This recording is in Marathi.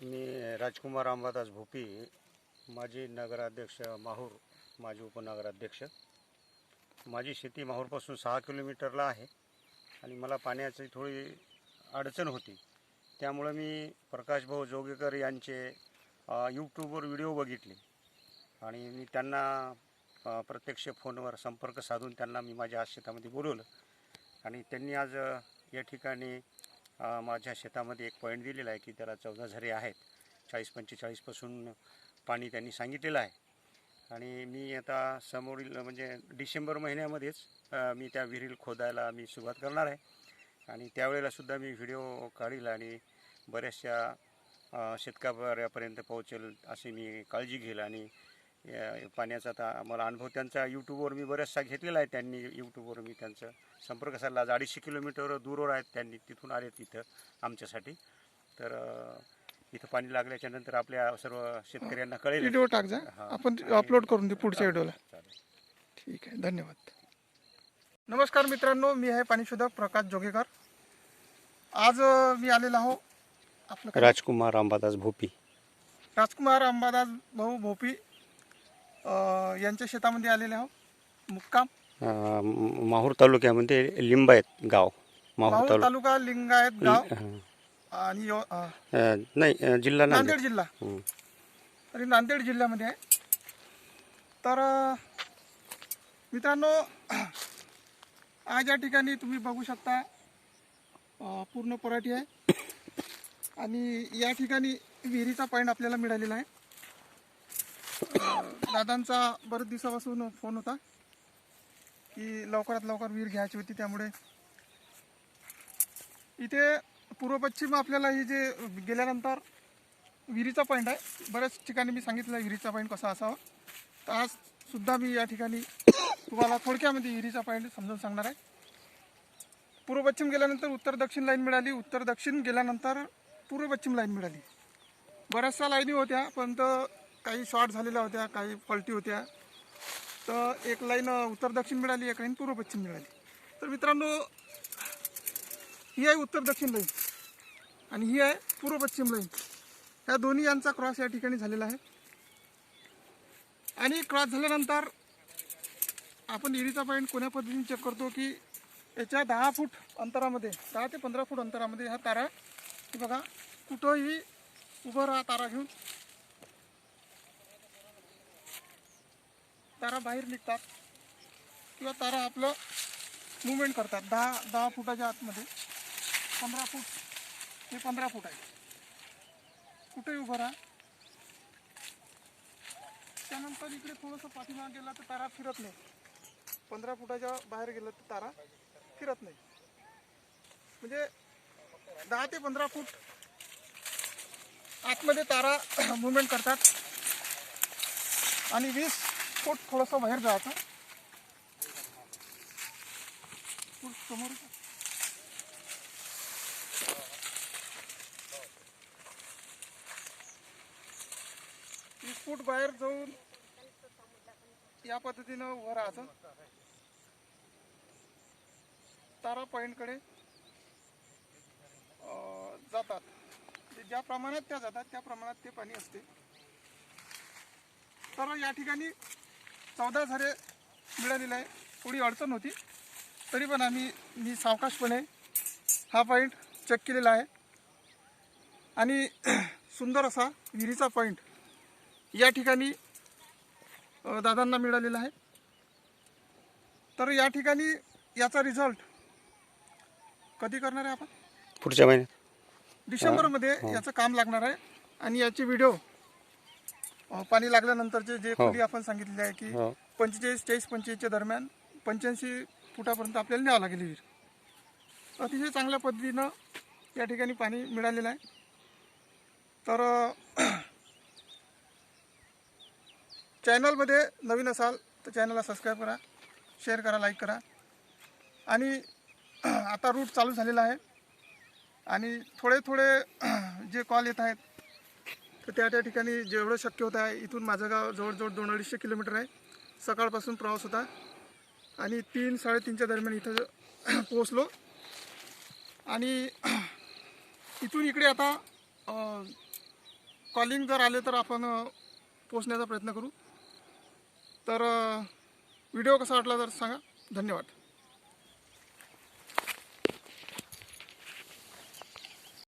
मी राजकुमार अंबादास भोपी माजी नगराध्यक्ष माहूर माजी उपनगराध्यक्ष. माझी शेती माहूरपासून सहा किलोमीटरला आहे आणि मला पाण्याची थोडी अडचण होती. त्यामुळं मी प्रकाश भाऊ जोगेकर यांचे यूट्यूबवर व्हिडिओ बघितले आणि मी त्यांना प्रत्यक्ष फोनवर संपर्क साधून त्यांना मी माझ्या शेतामध्ये बोलवलं. आणि त्यांनी आज या ठिकाणी माझ्या शेतामध्ये एक पॉईंट दिलेला आहे की त्याला चौदा झरे आहेत. चाळीस पंचेचाळीसपासून पाणी त्यांनी सांगितलेलं आहे. आणि मी आता समोरील म्हणजे डिसेंबर महिन्यामध्येच मी त्या विहिरील खोदायला मी सुरुवात करणार आहे. आणि त्यावेळेलासुद्धा मी व्हिडिओ काढील आणि बऱ्याचशा शेतकऱ्यापर्यंत पोहोचेल अशी मी काळजी घेईल. आणि पाण्याचा आता मला अनुभव त्यांचा यूट्यूबवर मी बऱ्याचसा घेतलेला आहे त्यांनी यूट्यूबवर मी त्यांचं संपर्क साधला. आज अडीचशे किलोमीटर दूरवर आहेत त्यांनी तिथून आले तिथं आमच्यासाठी. तर इथं पाणी लागल्याच्या नंतर आपल्या सर्व शेतकऱ्यांना कळेल. व्हिडिओ टाक जा. हा. आपण अपलोड करून देऊ पुढच्या व्हिडिओला चालेल. ठीक आहे धन्यवाद. नमस्कार मित्रांनो मी आहे पाणीशोधक प्रकाश जोगेकर. आज मी आलेलो आहो आपलं? राजकुमार अंबादास भोपी. राजकुमार अंबादास भाऊ भोपी. अ, यांच्या शेतामध्ये आलेले आहो मुक्काम. अ, म- माहूर तालुक्यामध्ये लिंबायत गाव. माहूर माहूर तालुका तालुका लिंगायत गाव. आणि यो- अ, नाही अ, जिल्हा नांदेड. नांदेड जिल्हा. हं. तरी नांदेड जिल्ह्यामध्ये आहे. तर अ, मित्रांनो आज या ठिकाणी तुम्ही बघू शकता अ, पूर्ण पराठी आहे. आणि या ठिकाणी विहिरीचा पॉईंट आपल्याला मिळालेला आहे. दादांचा बरेच दिवसापासून फोन होता की लवकरात लवकर विहीर घ्यायची होती त्यामुळे इथे पूर्व पश्चिम आपल्याला हे जे गेल्यानंतर विहिरीचा पॉईंट आहे. बऱ्याच ठिकाणी मी सांगितलं विहिरीचा पॉईंट कसा असावा. तर आज सुद्धा मी या ठिकाणी तुम्हाला थोडक्यामध्ये विहिरीचा पॉईंट समजून सांगणार आहे. पूर्व पश्चिम गेल्यानंतर उत्तर दक्षिण लाईन मिळाली. उत्तर दक्षिण गेल्यानंतर पूर्व पश्चिम लाईन मिळाली. बऱ्याचशा लाईनी होत्या पण काही शॉर्ट झालेल्या होत्या काही फॉल्टी होत्या. तर एक लाईन उत्तर दक्षिण मिळाली एक लाईन पूर्व पश्चिम मिळाली. तर मित्रांनो ही आहे उत्तर दक्षिण लाईन आणि ही आहे पूर्व पश्चिम लाईन. ह्या दोन्ही यांचा क्रॉस या ठिकाणी झालेला आहे. आणि क्रॉस झाल्यानंतर आपण इरीचा पॉईंट कोण्या पद्धतीने चेक करतो की याच्या दहा फूट अंतरामध्ये दहा ते पंधरा फूट अंतरामध्ये हा तारा बघा कुठंही उभं राहा तारा घेऊन. तारा बाहेर निघतात किंवा तारा आपलं मुवमेंट करतात. दहा दहा फुटाच्या आतमध्ये. पंधरा फूट. हे पंधरा फूट आहे. कुठेही उभं राहा. त्यानंतर इकडे थोडंसं पाठीमा गेला तर तारा फिरत नाही. पंधरा फुटाच्या बाहेर गेलं तर तारा फिरत नाही. म्हणजे दहा ते पंधरा फूट आतमध्ये तारा मुवमेंट करतात. आणि वीस पोट थोडंसं बाहेर जायचं. समोर. फूट बाहेर जाऊन या पद्धतीनं वर राहायचं. तारा पॉईंटकडे जातात. म्हणजे ज्या प्रमाणात त्या जातात त्या प्रमाणात ते पाणी असते. तर या ठिकाणी चौदा झरे मिळालेले आहे. थोडी अडचण होती. तरी पण आम्ही मी सावकाशपणे हा पॉईंट चेक केलेला आहे. आणि सुंदर असा विहिरीचा पॉईंट या ठिकाणी दादांना मिळालेला आहे. तर या ठिकाणी याचा रिझल्ट कधी करणार आहे आपण? पुढच्या महिन्यात. डिसेंबरमध्ये याचं काम लागणार आहे. आणि याचे व्हिडिओ पाणी लागल्यानंतरचे जे हो. खोली आपण सांगितलेली आहे की हो. पंचेचाळीस चाळीस पंचेचाळीसच्या दरम्यान पंच्याऐंशी फुटापर्यंत आपल्याला न्यावं लागेल विहीर अतिशय चांगल्या पद्धतीनं या ठिकाणी पाणी मिळालेलं आहे तर चॅनलमध्ये नवीन असाल तर चॅनलला सबस्क्राईब करा शेअर करा लाईक करा आणि आता रूट चालू झालेला आहे आणि थोडे थोडे जे कॉल येत आहेत तर त्या त्या ठिकाणी जेवढं शक्य होतं आहे इथून माझं गाव जवळजवळ दोन अडीचशे किलोमीटर आहे. सकाळपासून प्रवास होता. आणि तीन साडेतीनच्या दरम्यान इथं पोहोचलो. आणि इथून इकडे आता कॉलिंग जर आले तर आपण पोचण्याचा प्रयत्न करू. तर व्हिडिओ कसा वाटला तर सांगा. धन्यवाद.